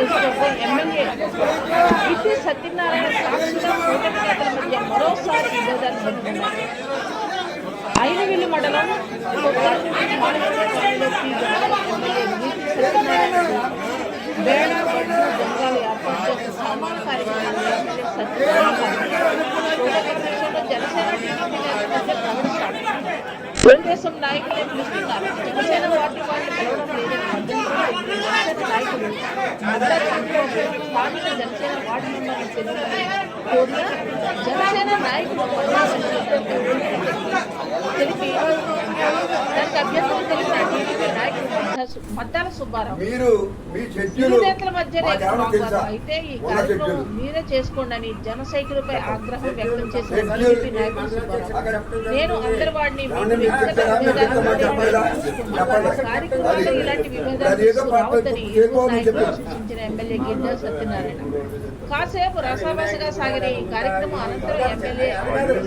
తెలుసుకోవడం ఎమ్మెల్యే ఇటు సత్యనారాయణ సాక్షిగా కూటమి నేతల మధ్య మరోసారి విభేదాలు చెందుతున్నాయి ఐనవిల్లు మండలం జనసేన టీడీపీ తెలుగుదేశం నాయకులే పిలుస్తున్నారు జనసేన పార్టీ వాళ్ళు పిలవడం లేదని నాయకులు మద్దతు స్థానిక జనసేన వార్డు మెంబర్లు కోరిన జనసేన నాయకులు తెలిపి దానికి అభ్యర్థులు మద్దాల సుబ్బారావు మీరు మీ వాగ్వాదం అయితే ఈ కార్యక్రమం మీరే చేసుకోండి అని జన సైకిల్పై ఆగ్రహం వ్యక్తం చేసిన నాయకులు సుబ్బారావు నేను అందరి వాడిని. కార్యక్రమాల్లో ఇలాంటి విభేదాలు చెప్పారు. సూచించిన ఎమ్మెల్యే గిరిజా సత్యనారాయణ. కాసేపు రసాబసగా సాగిన ఈ కార్యక్రమం అనంతరం ఎమ్మెల్యే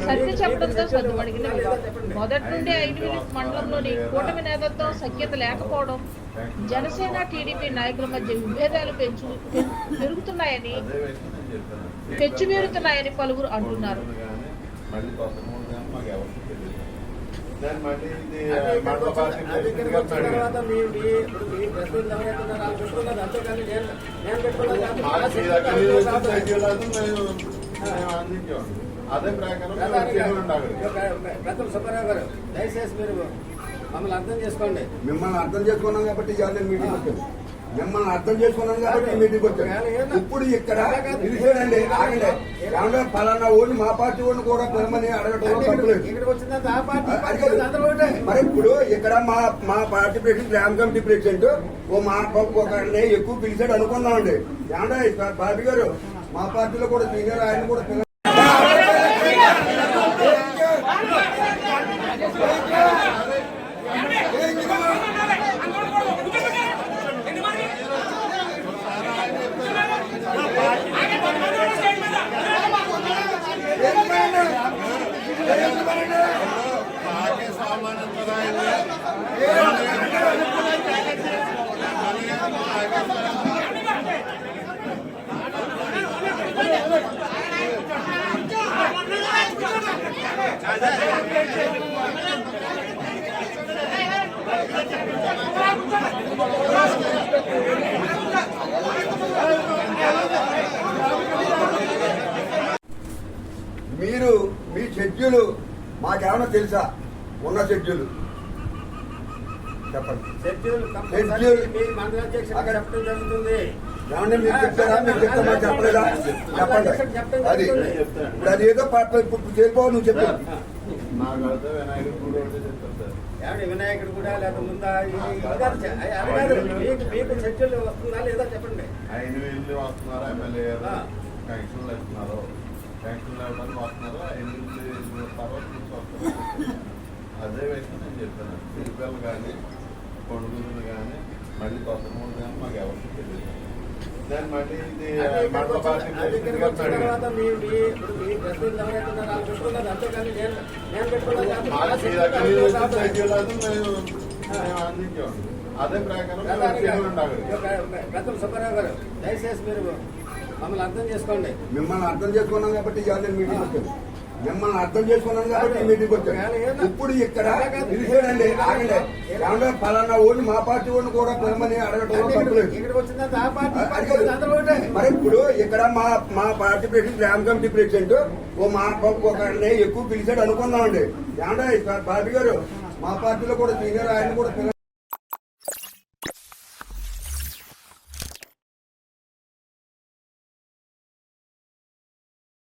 సత్య చెప్పడంతో సద్దుమడిగిన వివాదం. మొదటి నుండి ఐదు మండలంలోని కూటమి నేతలతో సఖ్యత లేకపోవడం జనసేన టీడీపీ నాయకుల మధ్య విభేదాలు పెంచు పెరుగుతున్నాయని పెచ్చుమీరుతున్నాయని పలువురు అంటున్నారు. అది ప్రకారం దయచేసి మీరు మమ్మల్ని అర్థం చేసుకోండి. మిమ్మల్ని అర్థం చేసుకున్నాం కాబట్టి ఇవాళ నేను మీటింగ్ వచ్చాను మిమ్మల్ని అర్థం చేసుకున్నాను కాబట్టి ఈ మీటింగ్ వచ్చాను ఇప్పుడు ఇక్కడ చూడండి ఆగండి. ఏమన్నా పలానా ఓడిని మా పార్టీ ఓడిని కూడా పిలమని తప్పులేదు ఒకటే. మరి ఇప్పుడు ఇక్కడ మా మా పార్టీ ప్రెసిడెంట్ గ్రామ కమిటీ ప్రెసిడెంట్ ఓ మా ఒకరిని ఎక్కువ పిలిచాడు అనుకున్నామండి ఏమన్నా బాబీ గారు? మా పార్టీలో కూడా సీనియర్ ఆయన కూడా మీరు మీ షెడ్యూలు మాకేమన్నా తెలుసా? ఉన్న షెడ్యూలు చెప్పండి షెడ్యూల్ కంపల్సరీ షెడ్యూల్. మీ మండల అధ్యక్షుడు అక్కడ- చెప్పడం జరుగుతుంది. ఏమంటే మీరు చెప్తారా మీరు చెప్తామా చెప్పలేదా? చెప్పండి అది. ఇప్పుడు అది ఏదో చేరిపోవు నువ్వు చెప్పు. వినాయకుడు గుడి ఒకటే చెప్తారు సార్. ఏమండి వినాయకుడు కూడా లేదా ముందా? మీకు మీకు షెడ్యూల్ వస్తుందా లేదా చెప్పండి. ఆయన వెళ్ళి వస్తున్నారు ఎమ్మెల్యే. పెన్షన్లు ఇస్తున్నారు పెన్షన్లు ఇవ్వడానికి వస్తున్నారు. ఆయన వెళ్ళి తర్వాత అదే విషయం నేను చెప్తాను పిల్లలు కానీ కొడుకులు కానీ మళ్ళీ కొత్త మూడు కానీ మాకు ఎవరికి తెలియదు. దాన్ని మళ్ళీ ఇది అది మండల పార్టీ మేము ప్రకారం సుబ్బారావు గారు దయచేసి మీరు మమ్మల్ని అర్థం చేసుకోండి. మిమ్మల్ని అర్థం చేసుకున్నాం కాబట్టి మీటింగ్ వచ్చాను మిమ్మల్ని అర్థం చేసుకున్నాను కాబట్టి మీటింగ్ వచ్చాను. ఇప్పుడు ఇక్కడ చూడండి ఆగండి. ఏమన్నా? పలానా ఓడిని మా పార్టీ ఓడిని కూడా పిలమని ఒకటే. మరి ఇప్పుడు ఇక్కడ మా మా పార్టీ ప్రెసిడెంట్ గ్రామ కమిటీ ప్రెసిడెంట్ ఓ మా ఒకరిని ఎక్కువ పిలిచాడు అనుకున్నామండి ఏమన్నా బాబీ గారు మా పార్టీలో కూడా సీనియర్ ఆయన కూడా